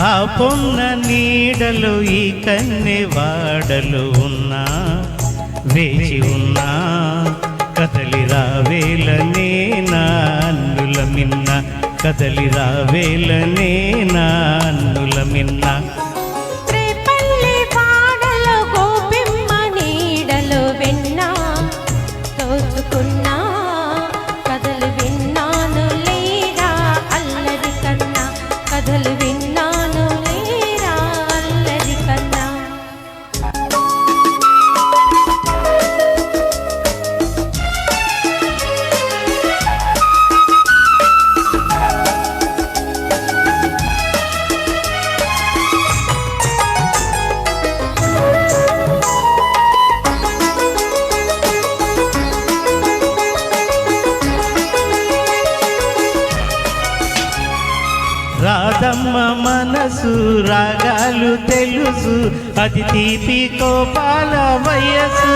ఆ పొన్న నీడలు ఈ కన్నె వాడలు ఉన్నా వేచి ఉన్నా కదలి రావేలనే నాన్నుల మిన్న కదలి రావేలనే నాన్నుల మిన్న. రాధమ్మ మనసు రాగాలు తెలుసు. అది తీపి కోపాల వయసు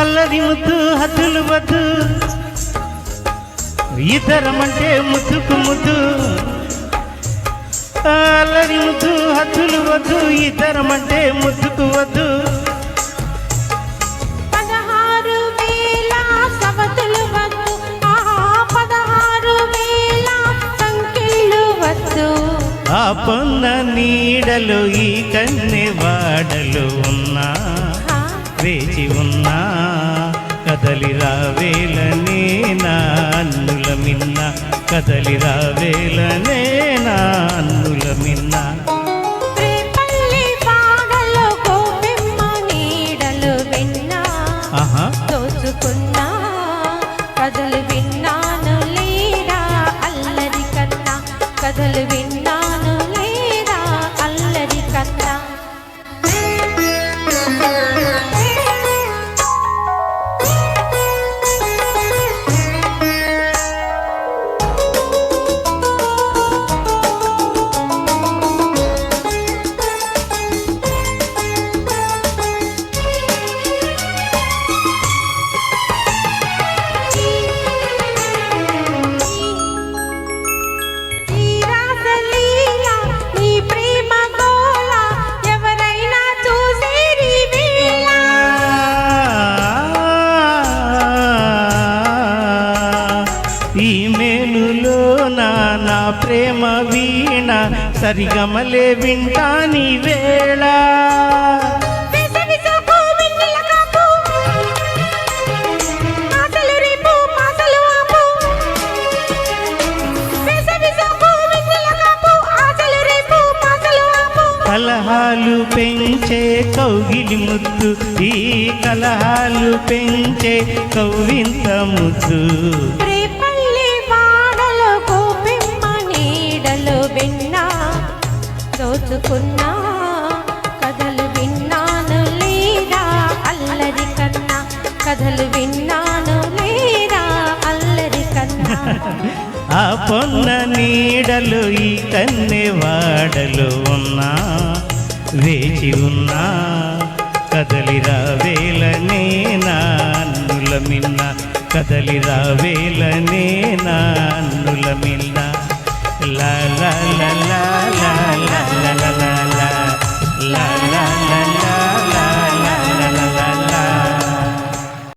అల్లరి ముద్దు హద్దులు వద్దు. ఇద్దరమంటే ముద్దుకు ముద్దు. అల్లరి ముద్దు హద్దులు వద్దు ఇద్దరమంటే ముద్దుకు వద్దు. ఆ పొన్న నీడలు ఈ కన్నె వాడలు ఉన్నా వేచి ఉన్నా కదలి కదలి రావేలనే నాన్నుల మిన్న. విన్నా. ఆహా. దోచుకున్నా. కథలు విన్నాను లేరా అల్లరి కన్నా. కథలు విన్నాను సోకు వెన్నెల కాపు ఆశలు రేపు పాసలు ఆపు. కలహాలు పెంచే కౌగిలి ముద్దు ఈ కలహాలు పెంచే కౌవింత ముద్దు. ఆ పొన్న నీడలు ఈ కన్నె వాడలు ఉన్నా వేచి ఉన్నా కదలిరా వేలనే నాన్నుల మిన్న కదలిరా వేలనే నాన్నుల మిన్న లా లా లా.